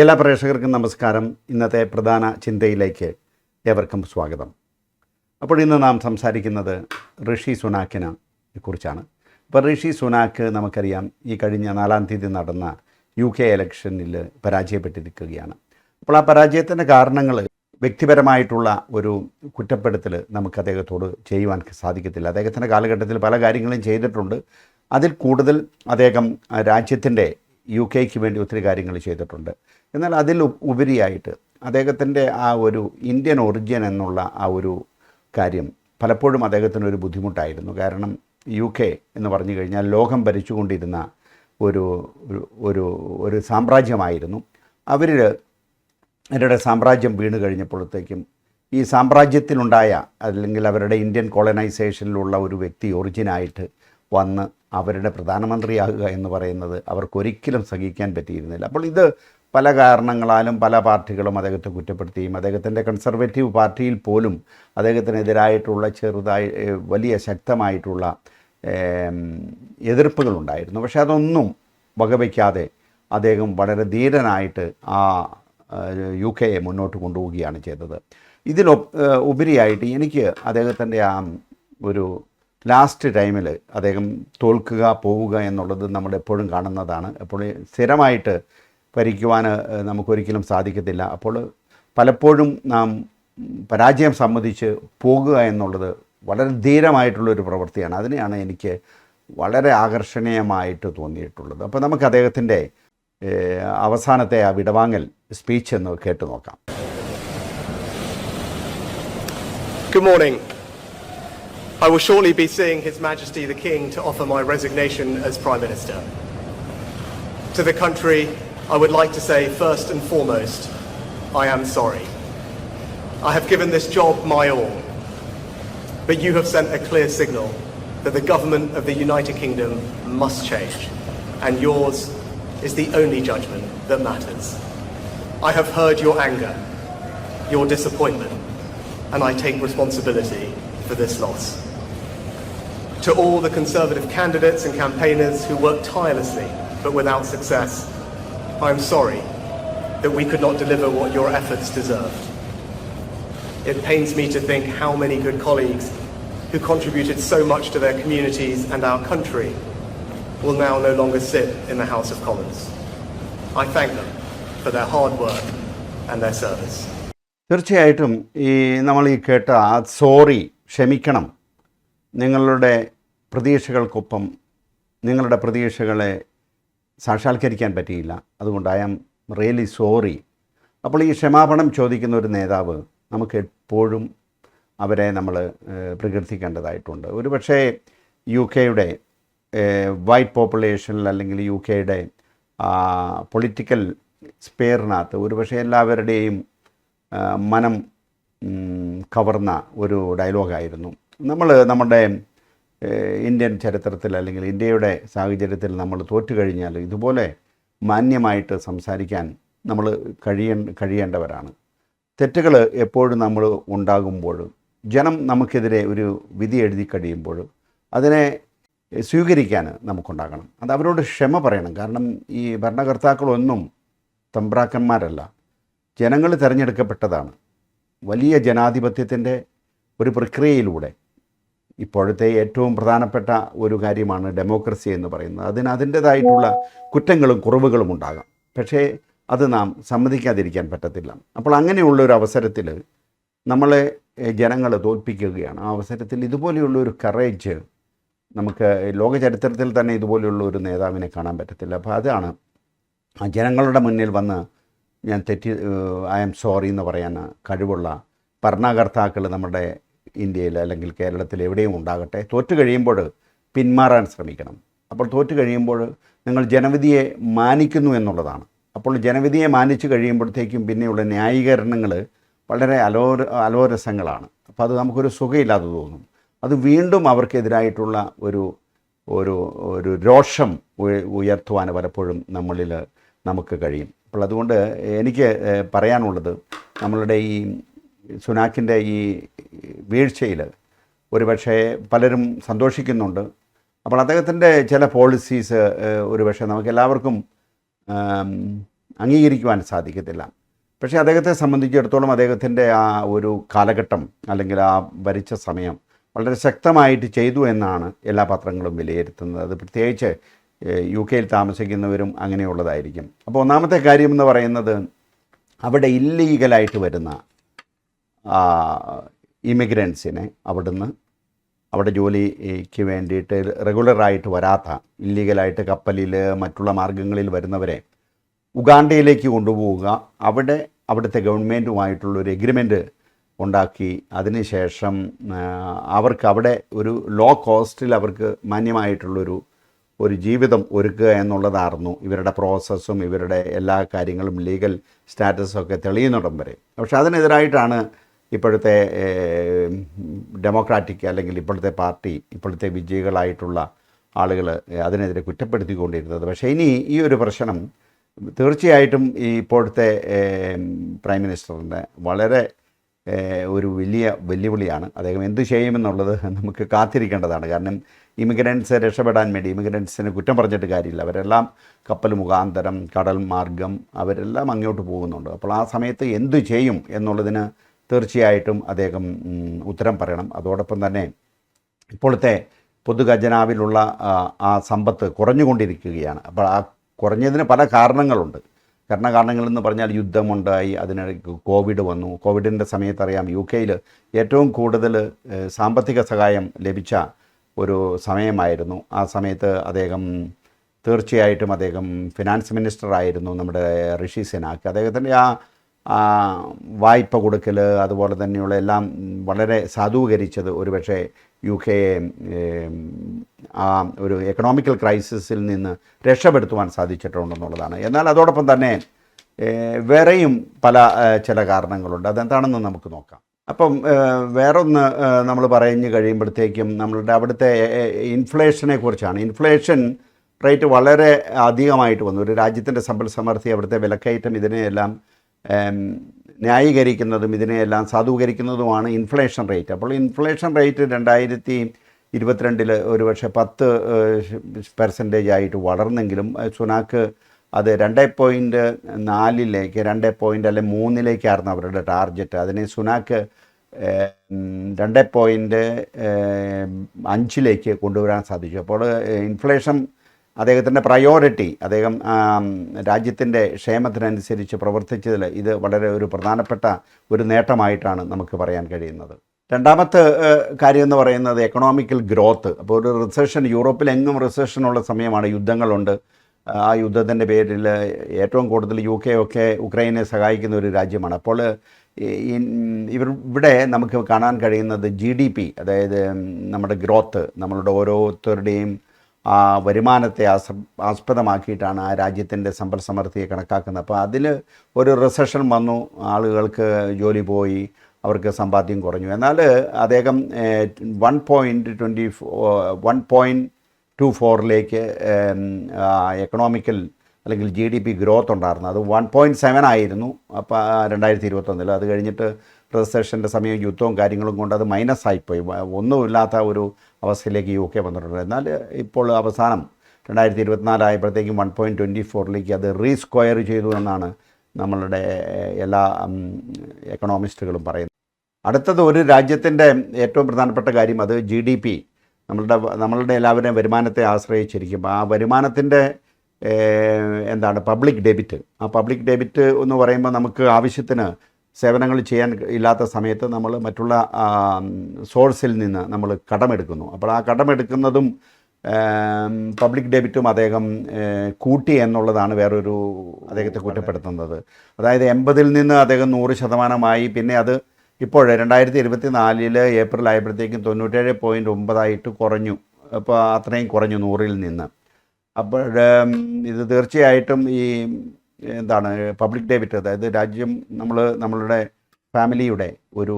എല്ലാ പ്രേക്ഷകർക്കും നമസ്കാരം. ഇന്നത്തെ പ്രധാന ചിന്തയിലേക്ക് ഏവർക്കും സ്വാഗതം. അപ്പോൾ ഇന്ന് നാം സംസാരിക്കുന്നത് ഋഷി സുനാക്കിനെ കുറിച്ചാണ്. അപ്പോൾ ഋഷി സുനാക്ക് നമുക്കറിയാം ഈ കഴിഞ്ഞ നാലാം തീയതി നടന്ന യു കെ ഇലക്ഷനിൽ പരാജയപ്പെട്ടിരിക്കുകയാണ്. അപ്പോൾ ആ പരാജയത്തിന്റെ കാരണങ്ങൾ വ്യക്തിപരമായിട്ടുള്ള ഒരു കുറ്റപ്പെടുത്തൽ നമുക്ക് അദ്ദേഹത്തോട് ചെയ്യുവാൻ സാധിക്കത്തില്ല. അദ്ദേഹത്തിന്റെ കാലഘട്ടത്തിൽ പല കാര്യങ്ങളും ചെയ്തിട്ടുണ്ട്. അതിൽ കൂടുതൽ അദ്ദേഹം രാജ്യത്തിന്റെ യു കെക്ക് വേണ്ടി ഒത്തിരി കാര്യങ്ങൾ ചെയ്തിട്ടുണ്ട്. എന്നാൽ അതിൽ ഉപരിയായിട്ട് അദ്ദേഹത്തിന്റെ ആ ഒരു ഇന്ത്യൻ ഒറിജിൻ എന്നുള്ള ആ ഒരു കാര്യം പലപ്പോഴും അദ്ദേഹത്തിന് ഒരു ബുദ്ധിമുട്ടായിരുന്നു. കാരണം യു കെ എന്ന് പറഞ്ഞു കഴിഞ്ഞാൽ ലോകം ഭരിച്ചുകൊണ്ടിരുന്ന ഒരു- ഒരു ഒരു സാമ്രാജ്യമായിരുന്നു. അവർ അവരുടെ സാമ്രാജ്യം വീണ് കഴിഞ്ഞപ്പോഴത്തേക്കും ഈ സാമ്രാജ്യത്തിനുണ്ടായ അല്ലെങ്കിൽ അവരുടെ ഇന്ത്യൻ കോളനൈസേഷനിലുള്ള ഒരു വ്യക്തി ഒറിജിനായിട്ട് വന്ന് അവരുടെ പ്രധാനമന്ത്രിയാകുക എന്ന് പറയുന്നത് അവർക്കൊരിക്കലും സഹിക്കാൻ പറ്റിയിരുന്നില്ല. അപ്പോൾ ഇത് പല കാരണങ്ങളാലും പല പാർട്ടികളും അദ്ദേഹത്തെ കുറ്റപ്പെടുത്തുകയും അദ്ദേഹത്തിന്റെ കൺസർവേറ്റീവ് പാർട്ടിയിൽ പോലും അദ്ദേഹത്തിനെതിരായിട്ടുള്ള ചെറുതായി വലിയ ശക്തമായിട്ടുള്ള എതിർപ്പുകളുണ്ടായിരുന്നു. പക്ഷേ അതൊന്നും വകവയ്ക്കാതെ അദ്ദേഹം വളരെ ധീരനായിട്ട് ആ, യു കെയെ മുന്നോട്ട് കൊണ്ടുപോവുകയാണ് ചെയ്തത്. ഇതിലൊ ഉപരിയായിട്ട് എനിക്ക് അദ്ദേഹത്തിന്റെ ആ ഒരു ലാസ്റ്റ് ടൈമിൽ അദ്ദേഹം തോൽക്കുക പോവുക എന്നുള്ളത് നമ്മൾ എപ്പോഴും കാണുന്നതാണ്. എപ്പോഴും സ്ഥിരമായിട്ട് ഭരിക്കുവാൻ നമുക്കൊരിക്കലും സാധിക്കത്തില്ല. അപ്പോൾ പലപ്പോഴും നാം പരാജയം സമ്മതിച്ച് പോകുക എന്നുള്ളത് വളരെ ധീരമായിട്ടുള്ളൊരു പ്രവൃത്തിയാണ്. അതിനെയാണ് എനിക്ക് വളരെ ആകർഷണീയമായിട്ട് തോന്നിയിട്ടുള്ളത്. അപ്പോൾ നമുക്ക് അദ്ദേഹത്തിന്റെ അവസാനത്തെ ആ വിടവാങ്ങൽ സ്പീച്ച് എന്ന് കേട്ടു നോക്കാം. Good morning. I will shortly be seeing His Majesty the King to offer my resignation as Prime Minister. To the country, I would like to say first and foremost, I am sorry. I have given this job my all, but you have sent a clear signal that the government of the United Kingdom must change, and yours is the only judgment that matters. I have heard your anger, your disappointment, and I take responsibility for this loss To all the Conservative candidates and campaigners who worked tirelessly but without success, I am sorry that we could not deliver what your efforts deserved. It pains me to think how many good colleagues who contributed so much to their communities and our country will now no longer sit in the House of Commons. I thank them for their hard work and their service. തീർച്ചയായിട്ടും ഈ നമ്മൾ ഈ കേട്ട ആ sorry ക്ഷമിക്കണം നിങ്ങളുടെ പ്രതീക്ഷകൾക്കൊപ്പം നിങ്ങളുടെ പ്രതീക്ഷകളെ സാക്ഷാത്കരിക്കാൻ പറ്റിയില്ല. അതുകൊണ്ട് ഐ ആം റിയലി സോറി അപ്പോൾ ഈ ക്ഷമാപണം ചോദിക്കുന്ന ഒരു നേതാവ് നമുക്ക് എപ്പോഴും അവരെ നമ്മൾ പ്രകീർത്തിക്കേണ്ടതായിട്ടുണ്ട്. ഒരു പക്ഷേ യു കെയുടെ വൈറ്റ് പോപ്പുലേഷനിൽ അല്ലെങ്കിൽ യു കെയുടെ പൊളിറ്റിക്കൽ സ്പെയറിനകത്ത് ഒരുപക്ഷെ എല്ലാവരുടെയും മനം കവർന്ന ഒരു ഡയലോഗായിരുന്നു നമ്മൾ നമ്മുടെ ഇന്ത്യൻ ചരിത്രത്തിൽ അല്ലെങ്കിൽ ഇന്ത്യയുടെ സാഹചര്യത്തിൽ നമ്മൾ തോറ്റു കഴിഞ്ഞാൽ ഇതുപോലെ മാന്യമായിട്ട് സംസാരിക്കാൻ നമ്മൾ കഴിയ കഴിയേണ്ടവരാണ്. തെറ്റുകൾ എപ്പോഴും നമ്മൾ ഉണ്ടാകുമ്പോൾ ജനം നമുക്കെതിരെ ഒരു വിധി എഴുതി കഴിയുമ്പോൾ അതിനെ സ്വീകരിക്കാൻ നമുക്കുണ്ടാകണം. അത് അവരോട് ക്ഷമ പറയണം. കാരണം ഈ ഭരണകർത്താക്കളൊന്നും തമ്പ്രാക്കന്മാരല്ല. ജനങ്ങൾ തിരഞ്ഞെടുക്കപ്പെട്ടതാണ്. വലിയ ജനാധിപത്യത്തിന്റെ ഒരു പ്രക്രിയയിലൂടെ ഇപ്പോഴത്തെ ഏറ്റവും പ്രധാനപ്പെട്ട ഒരു കാര്യമാണ് ഡെമോക്രസി എന്ന് പറയുന്നത്. അതിന് അതിന്റേതായിട്ടുള്ള കുറ്റങ്ങളും കുറവുകളും ഉണ്ടാകാം. പക്ഷേ അത് നാം സമ്മതിക്കാതിരിക്കാൻ പറ്റത്തില്ല. അപ്പോൾ അങ്ങനെയുള്ള ഒരു അവസരത്തിൽ നമ്മളെ ജനങ്ങളെ തോൽപ്പിക്കുകയാണ്. ആ അവസരത്തിൽ ഇതുപോലെയുള്ള ഒരു കറേജ് നമുക്ക് ലോക ചരിത്രത്തിൽ തന്നെ ഇതുപോലെയുള്ള ഒരു നേതാവിനെ കാണാൻ പറ്റത്തില്ല. അപ്പോൾ അതാണ് ആ ജനങ്ങളുടെ മുന്നിൽ വന്ന് ഞാൻ തെറ്റി ഐ ആം സോറി എന്ന് പറയാൻ കഴിവുള്ള ഭരണകർത്താക്കൾ നമ്മുടെ ഇന്ത്യയിൽ അല്ലെങ്കിൽ കേരളത്തിൽ എവിടെയും ഉണ്ടാകട്ടെ തോറ്റു കഴിയുമ്പോൾ പിന്മാറാൻ ശ്രമിക്കണം. അപ്പോൾ തോറ്റു കഴിയുമ്പോൾ നിങ്ങൾ ജനവിധിയെ മാനിക്കുന്നു എന്നുള്ളതാണ്. അപ്പോൾ ജനവിധിയെ മാനിച്ചു കഴിയുമ്പോഴത്തേക്കും പിന്നെയുള്ള ന്യായീകരണങ്ങൾ വളരെ അലോര അലോരസങ്ങളാണ്. അപ്പോൾ അത് നമുക്കൊരു സുഖമില്ലാതെ തോന്നും. അത് വീണ്ടും അവർക്കെതിരായിട്ടുള്ള ഒരു ഒരു ഒരു രോഷം ഉയ- ഉയർത്തുവാൻ പലപ്പോഴും നമ്മളിൽ നമുക്ക് കഴിയും. അപ്പോൾ അതുകൊണ്ട് എനിക്ക് പറയാനുള്ളത് നമ്മളുടെ ഈ സുനാക്കിന്റെ ഈ വീഴ്ചയിൽ ഒരുപക്ഷെ പലരും സന്തോഷിക്കുന്നുണ്ട്. അപ്പോൾ അദ്ദേഹത്തിന്റെ ചില പോളിസീസ് ഒരുപക്ഷെ നമുക്ക് എല്ലാവർക്കും ആം, അംഗീകരിക്കുവാൻ സാധിക്കത്തില്ല. പക്ഷേ അദ്ദേഹത്തെ സംബന്ധിച്ചിടത്തോളം അദ്ദേഹത്തിന്റെ ആ ഒരു കാലഘട്ടം അല്ലെങ്കിൽ ആ ഭരിച്ച സമയം വളരെ ശക്തമായിട്ട് ചെയ്തു എന്നാണ് എല്ലാ പത്രങ്ങളും വിലയിരുത്തുന്നത്. അത് പ്രത്യേകിച്ച് യു കെയിൽ താമസിക്കുന്നവരും അങ്ങനെയുള്ളതായിരിക്കും. അപ്പോൾ ഒന്നാമത്തെ കാര്യം എന്ന് പറയുന്നത് അവിടെ ഇല്ലീഗലായിട്ട് വരുന്ന ഇമിഗ്രൻസിനെ അവിടുന്ന് അവിടെ ജോലിക്ക് വേണ്ടിയിട്ട് റെഗുലറായിട്ട് വരാത്ത ഇല്ലീഗലായിട്ട് കപ്പലിൽ മറ്റുള്ള മാർഗങ്ങളിൽ വരുന്നവരെ ഉഗാണ്ടയിലേക്ക് കൊണ്ടുപോവുക. അവിടെ അവിടുത്തെ ഗവൺമെന്റുമായിട്ടുള്ളൊരു എഗ്രിമെന്റ് ഉണ്ടാക്കി. അതിനുശേഷം ശേഷം അവർക്ക് അവിടെ ഒരു ലോ കോസ്റ്റിൽ അവർക്ക് മാന്യമായിട്ടുള്ളൊരു ഒരു ജീവിതം ഒരുക്കുക എന്നുള്ളതായിരുന്നു ഇവരുടെ പ്രോസസ്സും ഇവരുടെ എല്ലാ കാര്യങ്ങളും ലീഗൽ സ്റ്റാറ്റസും ഒക്കെ തെളിയുന്നിടം വരെ. പക്ഷേ അതിനെതിരായിട്ടാണ് ഇപ്പോഴത്തെ ഡെമോക്രാറ്റിക് അല്ലെങ്കിൽ ഇപ്പോഴത്തെ പാർട്ടി ഇപ്പോഴത്തെ വിജയികളായിട്ടുള്ള ആളുകൾ അതിനെതിരെ കുറ്റപ്പെടുത്തിക്കൊണ്ടിരുന്നത്. പക്ഷേ ഇനി ഈ ഒരു പ്രശ്നം തീർച്ചയായിട്ടും ഈ ഇപ്പോഴത്തെ പ്രൈം മിനിസ്റ്ററിന്റെ വളരെ ഒരു വലിയ വെല്ലുവിളിയാണ്. അദ്ദേഹം എന്ത് ചെയ്യുമെന്നുള്ളത് നമുക്ക് കാത്തിരിക്കേണ്ടതാണ്. കാരണം ഇമിഗ്രൻസ് രക്ഷപ്പെടാൻ വേണ്ടി ഇമിഗ്രൻസിന് കുറ്റം പറഞ്ഞിട്ട് കാര്യമില്ല. അവരെല്ലാം കപ്പൽ മുഖാന്തരം കടൽ മാർഗം അവരെല്ലാം അങ്ങോട്ട് പോകുന്നുണ്ട്. അപ്പോൾ ആ സമയത്ത് എന്തു ചെയ്യും എന്നുള്ളതിന് തീർച്ചയായിട്ടും അദ്ദേഹം ഉത്തരം പറയണം. അതോടൊപ്പം തന്നെ ഇപ്പോഴത്തെ പൊതുഖജനാവിലുള്ള ആ, സമ്പത്ത് കുറഞ്ഞുകൊണ്ടിരിക്കുകയാണ്. അപ്പോൾ ആ കുറഞ്ഞതിന് പല കാരണങ്ങളുണ്ട്. കാരണ കാരണങ്ങളെന്ന് പറഞ്ഞാൽ യുദ്ധമുണ്ടായി അതിനിടയ്ക്ക് കോവിഡ് വന്നു. കോവിഡിന്റെ സമയത്ത് അറിയാം യു കെയിൽ ഏറ്റവും കൂടുതൽ സാമ്പത്തിക സഹായം ലഭിച്ച ഒരു സമയമായിരുന്നു. ആ സമയത്ത് അദ്ദേഹം തീർച്ചയായിട്ടും അദ്ദേഹം ഫിനാൻസ് മിനിസ്റ്റർ ആയിരുന്നു നമ്മുടെ ഋഷി സെനാക്ക്. അദ്ദേഹത്തിന്റെ ആ, വായ്പ കൊടുക്കൽ അതുപോലെ തന്നെയുള്ള എല്ലാം വളരെ സാധൂകരിച്ചത് ഒരുപക്ഷെ യു കെയെ ആ ഒരു എക്കണോമിക്കൽ ക്രൈസിസിൽ നിന്ന് രക്ഷപ്പെടുത്തുവാൻ സാധിച്ചിട്ടുണ്ടെന്നുള്ളതാണ്. എന്നാൽ അതോടൊപ്പം തന്നെ വേറെയും പല ചില കാരണങ്ങളുണ്ട്. അതെന്താണെന്ന് നമുക്ക് നോക്കാം. അപ്പം വേറൊന്ന് നമ്മൾ പറഞ്ഞു കഴിയുമ്പോഴത്തേക്കും നമ്മളുടെ അവിടുത്തെ ഇൻഫ്ലേഷനെ കുറിച്ചാണ് ഇൻഫ്ലേഷൻ റേറ്റ് വളരെ അധികമായിട്ട് വന്നു. ഒരു രാജ്യത്തിന്റെ സമ്പൽ സമൃദ്ധി അവിടുത്തെ വിലക്കയറ്റം ഇതിനെയെല്ലാം ന്യായീകരിക്കുന്നതും ഇതിനെയെല്ലാം സാധൂകരിക്കുന്നതുമാണ് ഇൻഫ്ലേഷൻ റേറ്റ് അപ്പോൾ ഇൻഫ്ലേഷൻ റേറ്റ് രണ്ടായിരത്തി ഇരുപത്തിരണ്ടിൽ ഒരുപക്ഷെ പത്ത് പെർസെന്റേജ് ആയിട്ട് വളർന്നെങ്കിലും സുനാക്ക് അത് രണ്ട് പോയിന്റ് നാലിലേക്ക് രണ്ട് പോയിന്റ് അല്ലെ മൂന്നിലേക്കായിരുന്നു അവരുടെ ടാർഗറ്റ് അതിനെ സുനാക്ക് രണ്ട് പോയിന്റ് അഞ്ചിലേക്ക് കൊണ്ടുവരാൻ സാധിച്ചു. അപ്പോൾ ഇൻഫ്ലേഷൻ അദ്ദേഹത്തിന്റെ പ്രയോറിറ്റി അദ്ദേഹം രാജ്യത്തിന്റെ ക്ഷേമത്തിനനുസരിച്ച് പ്രവർത്തിച്ചതിൽ ഇത് വളരെ ഒരു പ്രധാനപ്പെട്ട ഒരു നേട്ടമായിട്ടാണ് നമുക്ക് പറയാൻ കഴിയുന്നത്. രണ്ടാമത്തെ കാര്യം എന്ന് പറയുന്നത് എക്കണോമിക്കൽ ഗ്രോത്ത് അപ്പോൾ ഒരു റിസഷൻ യൂറോപ്പിലെങ്ങും റിസഷനുള്ള സമയമാണ് യുദ്ധങ്ങളുണ്ട്. ആ യുദ്ധത്തിന്റെ പേരിൽ ഏറ്റവും കൂടുതൽ യു കെ ഒക്കെ ഉക്രൈനെ സഹായിക്കുന്ന ഒരു രാജ്യമാണ്. അപ്പോൾ ഇവർ ഇവിടെ നമുക്ക് കാണാൻ കഴിയുന്നത് ജി ഡി പി അതായത് നമ്മുടെ ഗ്രോത്ത് നമ്മളുടെ ഓരോരുത്തരുടെയും ആ വരുമാനത്തെ ആസ് ആസ്പദമാക്കിയിട്ടാണ് ആ രാജ്യത്തിന്റെ സമ്പൽ സമൃദ്ധിയെ കണക്കാക്കുന്നത്. അപ്പോൾ അതിൽ ഒരു റിസഷൻ വന്നു ആളുകൾക്ക് ജോലി പോയി അവർക്ക് സമ്പാദ്യം കുറഞ്ഞു. എന്നാൽ അദ്ദേഹം one point twenty one point two ഫോറിലേക്ക് economical അല്ലെങ്കിൽ ജി ഡി പി ഗ്രോത്ത് ഉണ്ടായിരുന്നു. അത് വൺ പോയിന്റ് സെവൻ ആയിരുന്നു അപ്പോൾ രണ്ടായിരത്തി ഇരുപത്തൊന്നിൽ അത് കഴിഞ്ഞിട്ട് റിസഷന്റെ സമയം യുദ്ധവും കാര്യങ്ങളും കൊണ്ട് അത് മൈനസ് ആയിപ്പോയി. ഒന്നുമില്ലാത്ത ഒരു അവസ്ഥയിലേക്ക് യു കെ വന്നിട്ടുണ്ട്. എന്നാൽ ഇപ്പോൾ അവസാനം രണ്ടായിരത്തി ഇരുപത്തിനാലായപ്പോഴത്തേക്കും വൺ പോയിന്റ് ട്വന്റി ഫോറിലേക്ക് അത് റീസ്ക്വയർ ചെയ്തു എന്നാണ് നമ്മളുടെ എല്ലാ എക്കണോമിസ്റ്റുകളും പറയുന്നത്. അടുത്തത് ഒരു രാജ്യത്തിന്റെ ഏറ്റവും പ്രധാനപ്പെട്ട കാര്യം അത് ജി ഡി പി. നമ്മളുടെ നമ്മളുടെ എല്ലാവരുടെയും വരുമാനത്തെ ആശ്രയിച്ചിരിക്കും ആ വരുമാനത്തിന്റെ എന്താണ് പബ്ലിക് ഡെബിറ്റ്. ആ പബ്ലിക് ഡെബിറ്റ് എന്ന് പറയുമ്പോൾ നമുക്ക് ആവശ്യത്തിന് സേവനങ്ങൾ ചെയ്യാൻ ഇല്ലാത്ത സമയത്ത് നമ്മൾ മറ്റുള്ള സോഴ്സിൽ നിന്ന് നമ്മൾ കടമെടുക്കുന്നു. അപ്പോൾ ആ കടമെടുക്കുന്നതും പബ്ലിക് ഡെബിറ്റും അദ്ദേഹം കൂട്ടി എന്നുള്ളതാണ് വേറൊരു അദ്ദേഹത്തെ കുറ്റപ്പെടുത്തുന്നത്. അതായത് എൺപതിൽ നിന്ന് അദ്ദേഹം നൂറ് ശതമാനമായി. പിന്നെ അത് ഇപ്പോൾ രണ്ടായിരത്തി ഇരുപത്തി നാലിൽ ഏപ്രിൽ ആയപ്പോഴത്തേക്കും തൊണ്ണൂറ്റേഴ് പോയിന്റ് ഒമ്പതായിട്ട് കുറഞ്ഞു. അപ്പോൾ അത്രയും കുറഞ്ഞു നൂറിൽ നിന്ന്. അപ്പോൾ ഇത് തീർച്ചയായിട്ടും ഈ എന്താണ് പബ്ലിക് ഡെബിറ്റ് അതായത് രാജ്യം നമ്മൾ നമ്മളുടെ ഫാമിലിയുടെ ഒരു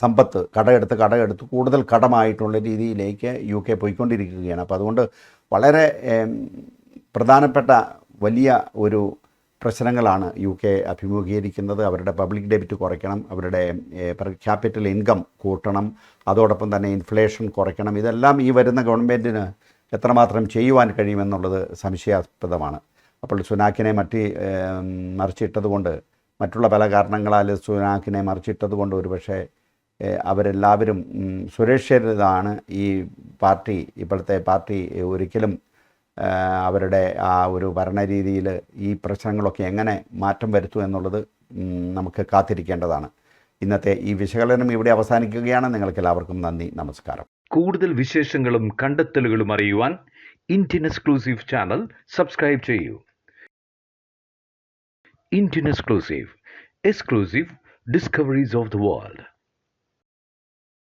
സമ്പത്ത് കടമെടുത്ത് കടമെടുത്ത് കൂടുതൽ കടമായിട്ടുള്ള രീതിയിലേക്ക് യു കെ പോയിക്കൊണ്ടിരിക്കുകയാണ്. അപ്പോൾ അതുകൊണ്ട് വളരെ പ്രധാനപ്പെട്ട വലിയ ഒരു പ്രശ്നങ്ങളാണ് യു കെ അഭിമുഖീകരിക്കുന്നത്. അവരുടെ പബ്ലിക് ഡെബിറ്റ് കുറയ്ക്കണം അവരുടെ ക്യാപിറ്റൽ ഇൻകം കൂട്ടണം അതോടൊപ്പം തന്നെ ഇൻഫ്ലേഷൻ കുറയ്ക്കണം. ഇതെല്ലാം ഈ വരുന്ന ഗവൺമെന്റിന് എത്രമാത്രം ചെയ്യുവാൻ കഴിയുമെന്നുള്ളത് സംശയാസ്പദമാണ്. അപ്പോൾ സുനാക്കിനെ മറ്റി മറിച്ചിട്ടതുകൊണ്ട് മറ്റുള്ള പല കാരണങ്ങളാൽ സുനാക്കിനെ മറിച്ചിട്ടതുകൊണ്ട് ഒരുപക്ഷെ അവരെല്ലാവരും സുരക്ഷിതരാണ് ഈ പാർട്ടി ഇപ്പോഴത്തെ പാർട്ടി ഒരിക്കലും അവരുടെ ആ ഒരു ഭരണരീതിയിൽ ഈ പ്രശ്നങ്ങളൊക്കെ എങ്ങനെ മാറ്റം വരുത്തും എന്നുള്ളത് നമുക്ക് കാത്തിരിക്കേണ്ടതാണ്. ഇന്നത്തെ ഈ വിശകലനം ഇവിടെ അവസാനിക്കുകയാണ്. നിങ്ങൾക്ക് എല്ലാവർക്കും നന്ദി നമസ്കാരം. കൂടുതൽ വിശേഷങ്ങളും കണ്ടെത്തലുകളും അറിയുവാൻ ഇന്ത്യൻ എക്സ്ക്ലൂസീവ് ചാനൽ സബ്സ്ക്രൈബ് ചെയ്യൂ. Indian exclusive exclusive discoveries of the world